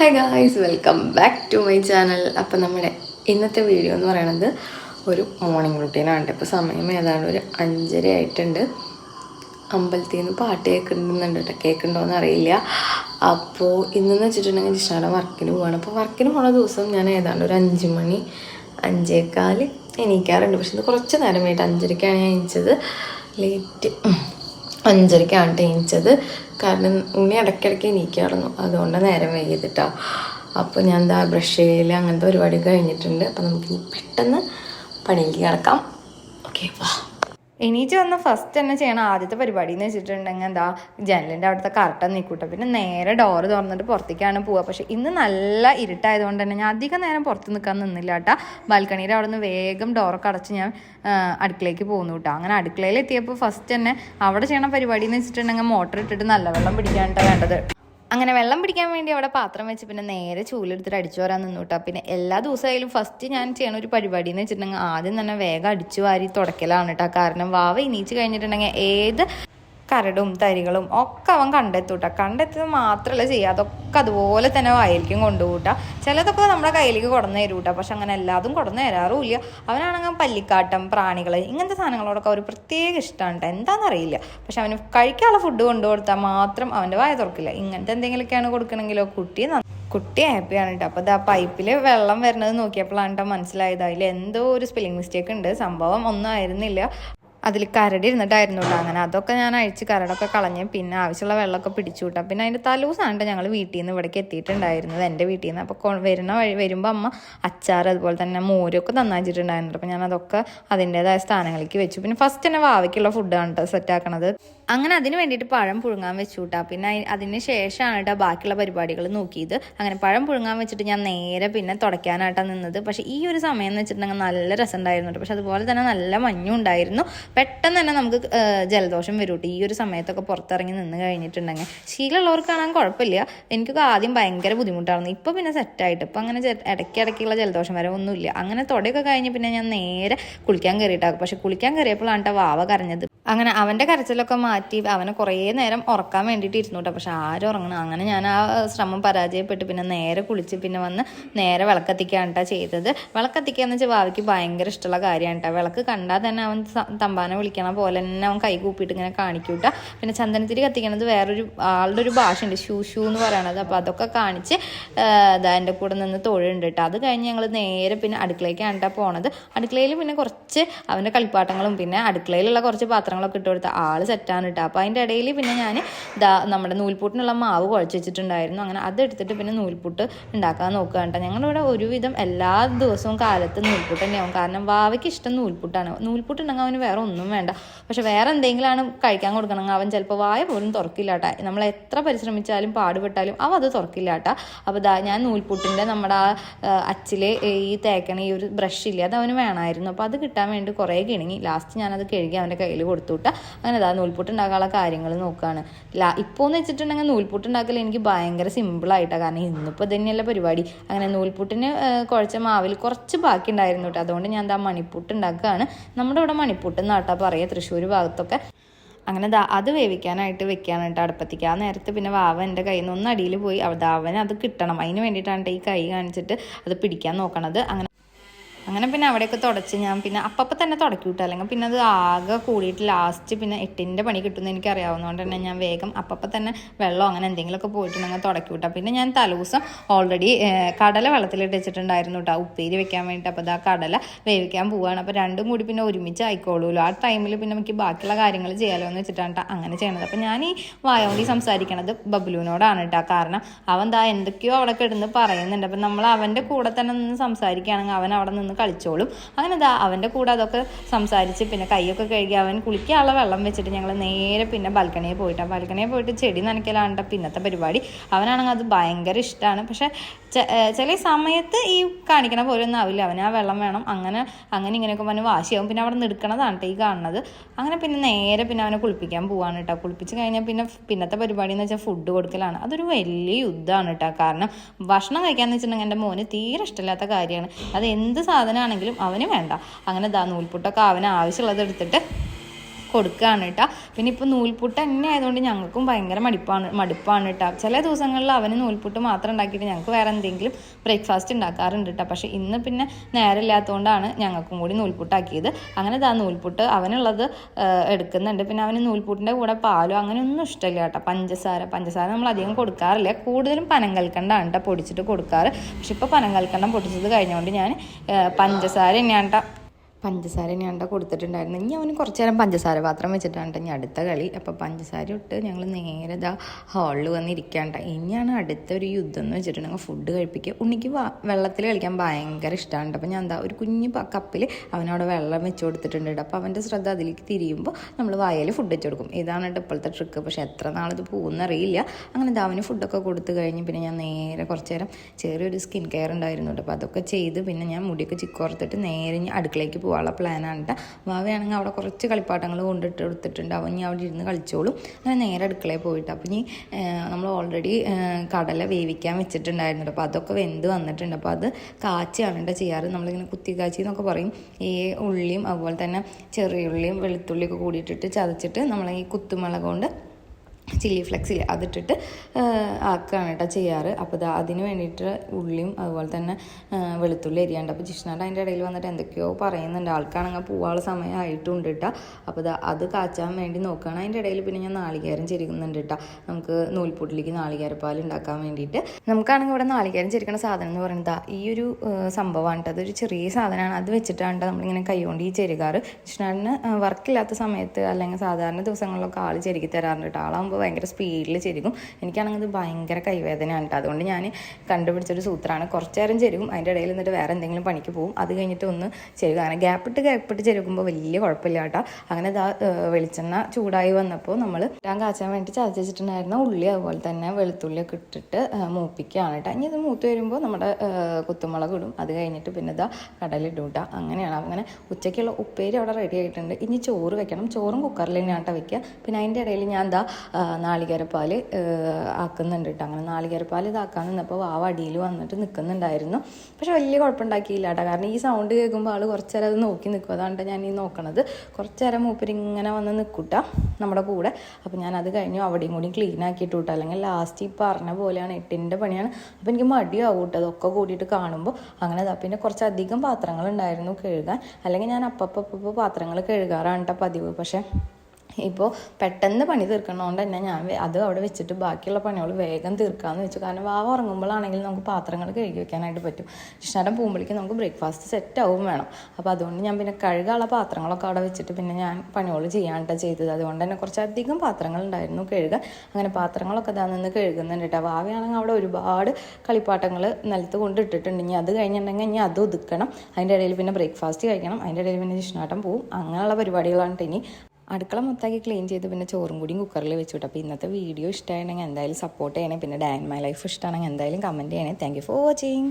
Hi guys welcome back to my channel അപ്പം നമ്മുടെ ഇന്നത്തെ വീഡിയോ എന്ന് പറയുന്നത് ഒരു മോർണിംഗ് റുട്ടീനാണ് ഇപ്പോൾ സമയം ഏതാണ്ട് ഒരു അഞ്ചര ആയിട്ടുണ്ട്. അമ്പലത്തിൽ നിന്ന് പാട്ട് കേൾക്കുന്നുണ്ട് കേട്ടോ. കേൾക്കുന്നുണ്ടോയെന്ന് അറിയില്ല. അപ്പോൾ ഇന്നെന്ന് വെച്ചിട്ടുണ്ടെങ്കിൽ ജിഷ്ണയുടെ വർക്കിന് പോവാണ്. അപ്പോൾ വർക്കിന് പോണ ദിവസം ഞാൻ ഏതാണ്ട് ഒരു അഞ്ച് മണി അഞ്ചേക്കാൽ എണീക്കാറുണ്ട്. പക്ഷെ ഇത് കുറച്ച് നേരം വേണ്ടി അഞ്ചരക്കാണ് ഞാൻ എണീച്ചത്. ലേറ്റ് അഞ്ചരക്കാണ് ട്ടോ എണീച്ചത്. കാരണം ഉണ്ണി ഇടയ്ക്കിടയ്ക്ക് എണീക്കാറുന്നു അതുകൊണ്ട് നേരം വൈകിയതിട്ടോ. അപ്പോൾ ഞാൻ എന്താ ബ്രഷ് ചെയ്യൽ അങ്ങനത്തെ പരിപാടി കഴിഞ്ഞിട്ടുണ്ട്. അപ്പോൾ നമുക്ക് പെട്ടെന്ന് പണിയിലേക്ക് കിടക്കാം. ഓക്കെ വാ എണീച്ച് വന്ന ഫസ്റ്റ് തന്നെ ചെയ്യണം. ആദ്യത്തെ പരിപാടി എന്ന് വെച്ചിട്ടുണ്ടെങ്കിൽ എന്താ ജനലിന്റെ അവിടുത്തെ കറക്റ്റ് നീക്കൂട്ടെ പിന്നെ നേരെ ഡോറ് തുറന്നിട്ട് പുറത്തേക്കാണ് പോവുക. പക്ഷേ ഇന്ന് നല്ല ഇരുട്ടായതുകൊണ്ട് തന്നെ ഞാൻ അധികം നേരം പുറത്ത് നിൽക്കാൻ നിന്നില്ല കേട്ടോ. ബാൽക്കണിയുടെ അവിടെ നിന്ന് വേഗം ഡോറൊക്കെ അടച്ച് ഞാൻ അടുക്കളയിലേക്ക് പോകുന്നു കേട്ടോ. അങ്ങനെ അടുക്കളയിൽ എത്തിയപ്പോൾ ഫസ്റ്റ് തന്നെ അവിടെ ചെയ്യണ പരിപാടി എന്ന് വെച്ചിട്ടുണ്ടെങ്കിൽ മോട്ടർ ഇട്ടിട്ട് നല്ല വെള്ളം പിടിക്കാനായിട്ടാണ് വേണ്ടത്. അങ്ങനെ വെള്ളം പിടിക്കാൻ വേണ്ടി അവിടെ പാത്രം വെച്ച് പിന്നെ നേരെ ചൂലെടുത്തിട്ട് അടിച്ചു വരാൻ നിന്നു കേട്ടോ പിന്നെ എല്ലാ ദിവസമായാലും ഫസ്റ്റ് ഞാൻ ചെയ്യണ ഒരു പരിപാടി എന്ന് വെച്ചിട്ടുണ്ടെങ്കിൽ ആദ്യം തന്നെ വേഗം അടിച്ചു വാരി തുടക്കലാണ് കേട്ടോ കാരണം വാവ ഇനീച്ച് കഴിഞ്ഞിട്ടുണ്ടെങ്കിൽ ഏത് കരടും തരികളും ഒക്കെ അവൻ കണ്ടെത്തൂട്ട. കണ്ടെത്തുന്നത് മാത്രമല്ല ചെയ്യുക. അതൊക്കെ അതുപോലെ തന്നെ വായിലേക്കും കൊണ്ടുപോട്ടാ. ചിലതൊക്കെ നമ്മുടെ കയ്യിലേക്ക് കൊടന്നു തരൂട്ടാ. പക്ഷെ അങ്ങനെ എല്ലാതും കൊടന്നു തരാറുമില്ല. അവനാണെങ്കിൽ പല്ലിക്കാട്ടം പ്രാണികൾ ഇങ്ങനത്തെ സാധനങ്ങളോടൊക്കെ ഒരു പ്രത്യേക ഇഷ്ടമാണ് എന്താണെന്നറിയില്ല പക്ഷെ അവന് കഴിക്കാനുള്ള ഫുഡ് കൊണ്ടു കൊടുത്താൽ മാത്രം അവന്റെ വായ തുറക്കില്ല. ഇങ്ങനത്തെ എന്തെങ്കിലുമൊക്കെയാണ് കൊടുക്കണമെങ്കിലോ? കുട്ടി കുട്ടി ഹാപ്പിയാണ് കേട്ടോ അപ്പോൾ ആ പൈപ്പിൽ വെള്ളം വരുന്നത് നോക്കിയപ്പോഴാണ് കേട്ടോ മനസ്സിലായത്. അതിൽ എന്തോ ഒരു സ്പെല്ലിംഗ് മിസ്റ്റേക്ക് ഉണ്ട്. സംഭവം ഒന്നും ആയിരുന്നില്ല. അതിൽ കരടി ഇരുന്നിട്ടായിരുന്നു അങ്ങനെ. അതൊക്കെ ഞാൻ അഴിച്ച് കരടൊക്കെ കളഞ്ഞ് പിന്നെ ആവശ്യമുള്ള വെള്ളമൊക്കെ പിടിച്ചു വിട്ടാം. പിന്നെ അതിന്റെ തലൂസാണ്ട് ഞങ്ങൾ വീട്ടിൽ നിന്ന് ഇവിടേക്ക് എത്തിയിട്ടുണ്ടായിരുന്നത് എന്റെ വീട്ടിൽ നിന്ന്. അപ്പോൾ വരുന്ന വഴി വരുമ്പോൾ അമ്മ അച്ചാർ അതുപോലെ തന്നെ മോരൊക്കെ തന്നാച്ചിട്ടുണ്ടായിരുന്നു അപ്പോൾ ഞാൻ അതൊക്കെ അതിന്റെതായ സ്ഥാനങ്ങളിലേക്ക് വെച്ചു. പിന്നെ ഫസ്റ്റ് തന്നെ വാവയ്ക്കുള്ള ഫുഡാണ് കേട്ടോ സെറ്റാക്കണത് അങ്ങനെ അതിന് വേണ്ടിയിട്ട് പഴം പുഴുങ്ങാൻ വെച്ചു കൂട്ടാ പിന്നെ അതിന് ശേഷമാണ് കേട്ടോ ബാക്കിയുള്ള പരിപാടികൾ നോക്കിയത്. അങ്ങനെ പഴം പുഴുങ്ങാൻ വെച്ചിട്ട് ഞാൻ നേരെ പിന്നെ തുടയ്ക്കാനായിട്ടാണ് നിന്നത്. പക്ഷേ ഈ ഒരു സമയം എന്ന് വെച്ചിട്ടുണ്ടെങ്കിൽ നല്ല രസം ഉണ്ടായിരുന്നു പക്ഷെ അതുപോലെ തന്നെ നല്ല മഞ്ഞും ഉണ്ടായിരുന്നു. പെട്ടെന്ന് തന്നെ നമുക്ക് ജലദോഷം വരും കേട്ടോ ഈ ഒരു സമയത്തൊക്കെ പുറത്തിറങ്ങി നിന്ന് കഴിഞ്ഞിട്ടുണ്ടെങ്കിൽ. ശീലമുള്ളവർക്കാണെങ്കിൽ കുഴപ്പമില്ല. എനിക്കൊക്കെ ആദ്യം ഭയങ്കര ബുദ്ധിമുട്ടായിരുന്നു. ഇപ്പോൾ പിന്നെ സെറ്റായിട്ട്. ഇപ്പം അങ്ങനെ ഇടയ്ക്കിടയ്ക്കുള്ള ജലദോഷം വരെ ഒന്നുമില്ല. അങ്ങനെ തുടയൊക്കെ കഴിഞ്ഞ് പിന്നെ ഞാൻ നേരെ കുളിക്കാൻ കയറിയിട്ടാകും പക്ഷെ കുളിക്കാൻ കയറിയപ്പോഴാണ് വാവ കരഞ്ഞത്. അങ്ങനെ അവന്റെ കരച്ചിലൊക്കെ മാറ്റി അവനെ കുറേ നേരം ഉറക്കാൻ വേണ്ടിയിട്ട് ഇരുന്നു കേട്ടോ പക്ഷെ ആരും ഉറങ്ങണം അങ്ങനെ ഞാൻ ആ ശ്രമം പരാജയപ്പെട്ട്. പിന്നെ നേരെ കുളിച്ച് പിന്നെ വന്ന് നേരെ വിളക്കത്തിക്കാണ് കേട്ടോ ചെയ്തത്. വിളക്കത്തിക്കുക എന്ന് വെച്ചാൽ ഭാവിക്ക് ഭയങ്കര ഇഷ്ടമുള്ള കാര്യമാണ് കേട്ടോ വിളക്ക് കണ്ടാൽ തന്നെ അവൻ തമ്പാനെ വിളിക്കണ പോലെ തന്നെ അവൻ കൈ കൂപ്പിയിട്ട് ഇങ്ങനെ കാണിക്കൂട്ട പിന്നെ ചന്ദനത്തിരി കത്തിക്കണത് വേറൊരു ആളുടെ ഒരു ഭാഷയുണ്ട്. ഷൂ ഷൂ എന്ന് പറയണത്. അപ്പോൾ അതൊക്കെ കാണിച്ച് ഇതാ എന്റെ കൂടെ നിന്ന് തൊഴിലുണ്ട് കേട്ടോ അത് കഴിഞ്ഞ് ഞങ്ങൾ നേരെ പിന്നെ അടുക്കളയ്ക്കാണ് കേട്ടോ പോണത്. അടുക്കളയിൽ പിന്നെ കുറച്ച് അവന്റെ കളിപ്പാട്ടങ്ങളും പിന്നെ അടുക്കളയിലുള്ള കുറച്ച് പാത്രങ്ങളൊക്കെ ഇട്ട് കൊടുത്ത ആൾ സെറ്റാണ് കേട്ടോ അപ്പോൾ അതിന്റെ ഇടയിൽ പിന്നെ ഞാൻ ദാ നമ്മുടെ നൂൽപൂട്ടിനുള്ള മാവ് കുഴച്ച് വെച്ചിട്ടുണ്ടായിരുന്നു. അങ്ങനെ അത് എടുത്തിട്ട് പിന്നെ നൂൽപുട്ട് ഉണ്ടാക്കാൻ നോക്കുക കേട്ടോ ഞങ്ങളിവിടെ ഒരുവിധം എല്ലാ ദിവസവും കാലത്ത് നൂൽപുട്ട് തന്നെയാവും. കാരണം വാവയ്ക്ക് ഇഷ്ടം നൂൽപുട്ടാണ്. നൂൽപുട്ട് ഉണ്ടെങ്കിൽ അവന് വേറെ ഒന്നും വേണ്ട. പക്ഷെ വേറെ എന്തെങ്കിലുമാണ് കഴിക്കാൻ കൊടുക്കണമെങ്കിൽ അവൻ ചിലപ്പോൾ വായ പോലും തുറക്കില്ല കേട്ടോ നമ്മൾ എത്ര പരിശ്രമിച്ചാലും പാടുപെട്ടാലും അവ അത് തുറക്കില്ല കേട്ടോ അപ്പോൾ ദാ ഞാൻ നൂൽപുട്ടിന്റെ നമ്മുടെ ആ അച്ചിലെ ഈ തേക്കണ ഈ ഒരു ബ്രഷ് ഇല്ലേ അത് അവന് വേണമായിരുന്നു. അപ്പോൾ അത് കിട്ടാൻ വേണ്ടി കുറേ കിണങ്ങി. ലാസ്റ്റ് ഞാനത് കഴുകി അവന്റെ കയ്യിൽ കൊടുത്തുവിട്ട അങ്ങനെ അതാ നൂൽപുട്ട് ഉണ്ടാക്കാനുള്ള കാര്യങ്ങൾ നോക്കുകയാണ് ലാ ഇപ്പോൾ എന്ന് വെച്ചിട്ടുണ്ടെങ്കിൽ നൂൽപുട്ട് എനിക്ക് ഭയങ്കര സിമ്പിളായിട്ടാണ് കാരണം ഇന്നിപ്പോൾ തന്നെയല്ല പരിപാടി. അങ്ങനെ നൂൽപുട്ടിന് കുഴച്ച മാവിൽ കുറച്ച് ബാക്കി ഉണ്ടായിരുന്നു കേട്ടോ. അതുകൊണ്ട് ഞാൻ എന്താ മണിപ്പുട്ട് ഉണ്ടാക്കുകയാണ് നമ്മുടെ ഇവിടെ മണിപ്പുട്ട് എന്നാട്ടാ പറയുക. തൃശ്ശൂർ ഭാഗത്തൊക്കെ. അങ്ങനെ ദാ അത് വേവിക്കാനായിട്ട് വെക്കുകയാണ് കേട്ടോ അടുപ്പത്തേക്ക്. ആ നേരത്തെ പിന്നെ വാവ എന്റെ കയ്യിൽ നിന്ന് ഒന്ന് അടിയിൽ പോയി. അവൻ അത് കിട്ടണം. അതിന് വേണ്ടിയിട്ടാണ് ട്ടോ ഈ കൈ കാണിച്ചിട്ട് അത് പിടിക്കാൻ നോക്കണത്. അങ്ങനെ അങ്ങനെ പിന്നെ അവിടെയൊക്കെ തുടച്ച് ഞാൻ പിന്നെ അപ്പപ്പം തന്നെ തുടക്കി വിട്ടു. അല്ലെങ്കിൽ പിന്നെ അത് ആകെ കൂടിയിട്ട് ലാസ്റ്റ് പിന്നെ എട്ടിന്റെ പണി കിട്ടുമെന്ന് എനിക്ക് അറിയാവുന്നതുകൊണ്ട് തന്നെ ഞാൻ വേഗം അപ്പപ്പം തന്നെ വെള്ളം അങ്ങനെ എന്തെങ്കിലുമൊക്കെ പോയിട്ടുണ്ടെങ്കിൽ തുടക്കി തുടക്കൂട്ടോ പിന്നെ ഞാൻ തലേദിവസം ഓൾറെഡി കടല വെള്ളത്തിലിട്ട് വെച്ചിട്ടുണ്ടായിരുന്നു കേട്ടോ ഉപ്പേരി വെക്കാൻ വേണ്ടിയിട്ട് അപ്പോൾ ആ കടല വേവിക്കാൻ പോവുകയാണ്. അപ്പോൾ രണ്ടും കൂടി പിന്നെ ഒരുമിച്ച് ആയിക്കോളൂല്ലോ ആ ടൈമിൽ പിന്നെ നമുക്ക് ബാക്കിയുള്ള കാര്യങ്ങൾ ചെയ്യാലോ എന്ന് വെച്ചിട്ടാണ് കേട്ടോ അങ്ങനെ ചെയ്യണത്. അപ്പോൾ ഞാൻ ഈ വായോണ്ടി സംസാരിക്കണത് ബബ്ലുവിനോടാണ് കേട്ടോ കാരണം അവൻ ദാ എന്തൊക്കെയോ അവിടെ കിടന്ന് പറയുന്നുണ്ട്. അപ്പം നമ്മൾ അവന്റെ കൂടെ തന്നെ നിന്ന് സംസാരിക്കുകയാണെങ്കിൽ അവൻ അവിടെ നിന്ന് കളിച്ചോളും. അങ്ങനെ അതാ അവന്റെ കൂടെ അതൊക്കെ സംസാരിച്ച് പിന്നെ കൈയൊക്കെ കഴുകി അവൻ കുളിക്കാനുള്ള വെള്ളം വെച്ചിട്ട് ഞങ്ങൾ നേരെ പിന്നെ ബാൽക്കണിയിൽ പോയിട്ട്. ബാൽക്കണിയിൽ പോയിട്ട് ചെടി നനയ്ക്കലാണ് ട്ടോ പിന്നത്തെ പരിപാടി. അവനാണെങ്കിൽ അത് ഭയങ്കര ഇഷ്ടമാണ് പക്ഷെ ചില സമയത്ത് ഈ കാണിക്കണ പോലെ ഒന്നും ആവില്ല. അവന് ആ വെള്ളം വേണം. അങ്ങനെ അങ്ങനെ ഇങ്ങനെയൊക്കെ പറഞ്ഞ് വാശിയാവും. പിന്നെ അവിടെ നിൽക്കണതാണ് ഈ കാണുന്നത്. അങ്ങനെ പിന്നെ നേരെ പിന്നെ അവനെ കുളിപ്പിക്കാൻ പോവാണ് കേട്ടോ കുളിപ്പിച്ച് കഴിഞ്ഞാൽ പിന്നെ പിന്നത്തെ പരിപാടി എന്ന് വെച്ചാൽ ഫുഡ് കൊടുക്കലാണ്. അതൊരു വലിയ യുദ്ധമാണ് കേട്ടോ കാരണം ഭക്ഷണം കഴിക്കാന്ന് വെച്ചിട്ടുണ്ടെങ്കിൽ എന്റെ മോന് തീരെ ഇഷ്ടമില്ലാത്ത കാര്യമാണ്. അത് എന്ത് സാധനമാണെങ്കിലും അവന് വേണ്ട. അങ്ങനെ ദാ നൂൽപുട്ടൊക്കെ അവന് ആവശ്യമുള്ളത് എടുത്തിട്ട് കൊടുക്കുകയാണ് കേട്ടോ പിന്നെ ഇപ്പോൾ നൂൽപുട്ട് തന്നെ ആയതുകൊണ്ട് ഞങ്ങൾക്കും ഭയങ്കര മടിപ്പാണ് മടുപ്പാണ് കേട്ടോ ചില ദിവസങ്ങളിൽ അവന് നൂൽപുട്ട് മാത്രം ഉണ്ടാക്കിയിട്ട് ഞങ്ങൾക്ക് വേറെ എന്തെങ്കിലും ബ്രേക്ക്ഫാസ്റ്റ് ഉണ്ടാക്കാറുണ്ട് കേട്ടോ പക്ഷേ ഇന്ന് പിന്നെ നേരമില്ലാത്തതുകൊണ്ടാണ് ഞങ്ങൾക്കും കൂടി നൂൽപുട്ടാക്കിയത്. അങ്ങനെ ഇതാ നൂൽപുട്ട് അവനുള്ളത് എടുക്കുന്നുണ്ട്. പിന്നെ അവന് നൂൽപുട്ടിന്റെ കൂടെ പാലോ അങ്ങനെയൊന്നും ഇഷ്ടമില്ല കേട്ടോ പഞ്ചസാര പഞ്ചസാര നമ്മൾ അധികം കൊടുക്കാറില്ല. കൂടുതലും പനങ്കൽക്കണ്ടാണ് കേട്ടോ പൊടിച്ചിട്ട് കൊടുക്കാറ്. പക്ഷെ ഇപ്പോൾ പനങ്കൽക്കണ്ടം പൊടിച്ചത് കഴിഞ്ഞുകൊണ്ട് ഞാൻ പഞ്ചസാര തന്നെയാണ് ട്ടോ പഞ്ചസാര തന്നെയാണ് കൊടുത്തിട്ടുണ്ടായിരുന്നു. ഇനി അവന് കുറച്ച് നേരം പഞ്ചസാര പാത്രം വെച്ചിട്ടാണ് ഇനി അടുത്ത കളി. അപ്പോൾ പഞ്ചസാര ഇട്ട് ഞങ്ങൾ നേരെ ഇതാ ഹാളിൽ വന്നിരിക്കാണ്ട ഇനിയാണ് അടുത്തൊരു യുദ്ധം എന്ന് വെച്ചിട്ടുണ്ടെങ്കിൽ ഫുഡ് കഴിപ്പിക്കുക. ഉണ്ണിക്ക് വെള്ളത്തിൽ കളിക്കാൻ ഭയങ്കര ഇഷ്ടമാണ് അപ്പോൾ ഞാൻ എന്താ ഒരു കുഞ്ഞ് കപ്പിൽ അവനവിടെ വെള്ളം വെച്ച് കൊടുത്തിട്ടുണ്ട് അപ്പോൾ അവന്റെ ശ്രദ്ധ അതിലേക്ക് തിരിയുമ്പോൾ നമ്മൾ വായയിൽ ഫുഡ് വെച്ച് കൊടുക്കും. ഇതാണ് കേട്ടോ ഇപ്പോഴത്തെ ട്രിക്ക് പക്ഷേ എത്ര നാളിത് പോകുന്നറിയില്ല അങ്ങനെ ദാ അവന് ഫുഡൊക്കെ കൊടുത്തു കഴിഞ്ഞ് പിന്നെ ഞാൻ നേരെ കുറച്ച് നേരം ചെറിയൊരു സ്കിൻ കെയർ ഉണ്ടായിരുന്നു കേട്ടോ. അപ്പോൾ അതൊക്കെ ചെയ്ത് പിന്നെ ഞാൻ മുടിയൊക്കെ ചിക്കോർത്തിട്ട് നേരെ ഞാൻ അടുക്കളയ്ക്ക് പോകാനുള്ള പ്ലാനാണ് കേട്ടോ വാവയാണെങ്കിൽ അവിടെ കുറച്ച് കളിപ്പാട്ടങ്ങൾ കൊണ്ടിട്ട് എടുത്തിട്ടുണ്ട് അവൻ ഇനി അവിടെ ഇരുന്ന് കളിച്ചോളും. അങ്ങനെ നേരെ അടുക്കളയിൽ പോയിട്ട് അപ്പം ഇനി നമ്മൾ ഓൾറെഡി കടല വേവിക്കാൻ വെച്ചിട്ടുണ്ടായിരുന്നു അപ്പോൾ അതൊക്കെ വെന്ത് വന്നിട്ടുണ്ട്. അപ്പോൾ അത് കാച്ചിയാണ് കേട്ടോ ചെയ്യാറ്. നമ്മളിങ്ങനെ കുത്തി കാച്ചി എന്നൊക്കെ പറയും. ഈ ഉള്ളിയും അതുപോലെ തന്നെ ചെറിയ ഉള്ളിയും വെളുത്തുള്ളിയൊക്കെ കൂടിയിട്ടിട്ട് ചതച്ചിട്ട് നമ്മൾ ഈ കുത്തുമുളക് കൊണ്ട് ചില്ലി ഫ്ലെക്സിൽ അതിട്ടിട്ട് ആക്കുകയാണ് കേട്ടോ ചെയ്യാറ്. അപ്പോൾ അതിന് വേണ്ടിയിട്ട് ഉള്ളിയും അതുപോലെ തന്നെ വെളുത്തുള്ളി അരിയാണ്ട്. അപ്പോൾ ജിഷ്ണാട്ട് അതിന്റെ ഇടയിൽ വന്നിട്ട് എന്തൊക്കെയോ പറയുന്നുണ്ട്. ആൾക്കാണെങ്കിൽ പോവാനുള്ള സമയമായിട്ടുണ്ട് കേട്ടോ അപ്പോൾ അത് കാച്ചാൻ വേണ്ടി നോക്കുകയാണ് അതിന്റെ ഇടയിൽ പിന്നെ ഞാൻ നാളികേരം ചെരുകുന്നുണ്ട് കേട്ടോ നമുക്ക് നൂൽപുട്ടിലേക്ക് നാളികേരപ്പാൽ ഉണ്ടാക്കാൻ വേണ്ടിയിട്ട്. നമുക്കാണെങ്കിൽ ഇവിടെ നാളികേരം ചെരുക്കണ സാധനം എന്ന് പറയുന്നത് ഈ ഒരു സംഭവമാണ് കേട്ടോ അതൊരു ചെറിയ സാധനമാണ്. അത് വെച്ചിട്ടാണ് ട്ടോ നമ്മളിങ്ങനെ കൈകൊണ്ട് ഈ ചെരുകാറ്. ജിഷ്ണാടിന് വർക്കില്ലാത്ത സമയത്ത് അല്ലെങ്കിൽ സാധാരണ ദിവസങ്ങളിലൊക്കെ ആൾ ചെരുക്കി തരാറുണ്ട് കേട്ടോ ആളാകുമ്പോൾ ഭയങ്കര സ്പീഡിൽ ചെരുകും. എനിക്കാണെങ്കിൽ ഇത് ഭയങ്കര കൈവേദനയാണ് കേട്ടോ അതുകൊണ്ട് ഞാൻ കണ്ടുപിടിച്ചൊരു സൂത്രമാണ് കുറച്ച് നേരം ചെരുകും അതിന്റെ ഇടയിൽ നിന്നിട്ട് വേറെ എന്തെങ്കിലും പണിക്ക് പോകും അത് കഴിഞ്ഞിട്ട് ഒന്ന് ചെരുകും. അങ്ങനെ ഗ്യാപ്പിട്ട് ഗ്യാപ്പിട്ട് ചെരുക്കുമ്പോൾ വലിയ കുഴപ്പമില്ല കേട്ടോ അങ്ങനെ ഇതാ വെളിച്ചെണ്ണ ചൂടായി വന്നപ്പോൾ നമ്മൾ ഇടാൻ കാച്ചാൻ വേണ്ടി ചതച്ച് വെച്ചിട്ടുണ്ടായിരുന്ന ഉള്ളി അതുപോലെ തന്നെ വെളുത്തുള്ളി ഒക്കെ ഇട്ടിട്ട് മൂപ്പിക്കുകയാണ് കേട്ടോ ഇനി ഇത് മൂത്ത് വരുമ്പോൾ നമ്മുടെ കുത്തുമുളക് ഇടും. അത് കഴിഞ്ഞിട്ട് പിന്നെ ഇതാ കടലിടും കേട്ടോ അങ്ങനെയാണ്. അങ്ങനെ ഉച്ചയ്ക്കുള്ള ഉപ്പേരി അവിടെ റെഡി ആയിട്ടുണ്ട്. ഇനി ചോറ് വെക്കണം. ചോറും കുക്കറിൽ തന്നെയാണ് വെക്കുക പിന്നെ അതിന്റെ ഇടയിൽ ഞാൻ എന്താ നാളികേരപ്പാൽ ആക്കുന്നുണ്ട് കേട്ടോ അങ്ങനെ നാളികേരപ്പാൽ ഇതാക്കാൻ നിന്നപ്പോൾ വാവ അടിയിൽ വന്നിട്ട് നിൽക്കുന്നുണ്ടായിരുന്നു പക്ഷെ വലിയ കുഴപ്പമുണ്ടാക്കിയില്ല കേട്ടോ കാരണം ഈ സൗണ്ട് കേൾക്കുമ്പോൾ ആൾ കുറച്ച് നേരം അത് നോക്കി നിൽക്കും അതാണ് ഞാൻ ഈ നോക്കണത്. കുറച്ച് നേരം മൂപ്പരിങ്ങനെ വന്ന് നിൽക്കൂട്ട നമ്മുടെ കൂടെ. അപ്പോൾ ഞാൻ അത് കഴിഞ്ഞു. അവിടെയും കൂടി ക്ലീൻ ആക്കിയിട്ട് വിട്ടു അല്ലെങ്കിൽ ലാസ്റ്റ് ഈ പറഞ്ഞ പോലെയാണ് എട്ടിന്റെ പണിയാണ്. അപ്പോൾ എനിക്ക് മടിയാവും കേട്ടോ അതൊക്കെ കൂടിയിട്ട് കാണുമ്പോൾ അങ്ങനെ പിന്നെ കുറച്ചധികം പാത്രങ്ങളുണ്ടായിരുന്നു കഴുകാൻ. അല്ലെങ്കിൽ ഞാൻ അപ്പപ്പോൾ പാത്രങ്ങൾ കഴുകാറാണ് കേട്ടോ പതിവ്. പക്ഷേ ഇപ്പോൾ പെട്ടെന്ന് പണി തീർക്കണോണ്ട് തന്നെ ഞാൻ അത് അവിടെ വെച്ചിട്ട് ബാക്കിയുള്ള പണികൾ വേഗം തീർക്കാമെന്ന് വെച്ചു. കാരണം വാവ ഉറങ്ങുമ്പോഴാണെങ്കിൽ നമുക്ക് പാത്രങ്ങൾ കഴുകി വെക്കാനായിട്ട് പറ്റും. കൃഷ്ണാരം പോകുമ്പോഴേക്കും നമുക്ക് ബ്രേക്ക്ഫാസ്റ്റ് സെറ്റ് ആവും വേണം. അപ്പോൾ അതുകൊണ്ട് ഞാൻ പിന്നെ കഴുകാനുള്ള പാത്രങ്ങളൊക്കെ അവിടെ വെച്ചിട്ട് പിന്നെ ഞാൻ പണികൾ ചെയ്യാനായിട്ട് ചെയ്തത്. അതുകൊണ്ട് തന്നെ കുറച്ചധികം പാത്രങ്ങൾ ഉണ്ടായിരുന്നു കഴുകാൻ. അങ്ങനെ പാത്രങ്ങളൊക്കെ ഇതാ നിന്ന് കഴുകുന്നുണ്ട് കേട്ടോ. വാവയാണെങ്കിൽ അവിടെ ഒരുപാട് കളിപ്പാട്ടങ്ങൾ നിലത്ത് കൊണ്ടിട്ടിട്ടുണ്ട്. ഇനി അത് കഴിഞ്ഞിട്ടുണ്ടെങ്കിൽ ഇനി അത് ഒതുക്കണം. അതിന്റെ ഇടയിൽ പിന്നെ ബ്രേക്ക്ഫാസ്റ്റ് കഴിക്കണം. അതിന്റെ ഇടയിൽ പിന്നെ കൃഷ്ണാട്ടം പോവും. അങ്ങനെയുള്ള പരിപാടികളാണ് ഇനി അടുക്കള മൊത്തമാക്കി ക്ലീൻ ചെയ്ത് പിന്നെ ചോറും കൂടിയും കുക്കറിൽ വെച്ചിട്ട്. അപ്പോൾ ഇന്നത്തെ വീഡിയോ ഇഷ്ടമായിരുന്നെങ്കിൽ എന്തായാലും സപ്പോർട്ട് ചെയ്യണേ. പിന്നെ ഡാൻ മൈ ലൈഫ് ഇഷ്ടമാണെങ്കിൽ എന്തായാലും കമന്റ് ചെയ്യണേ. Thank for watching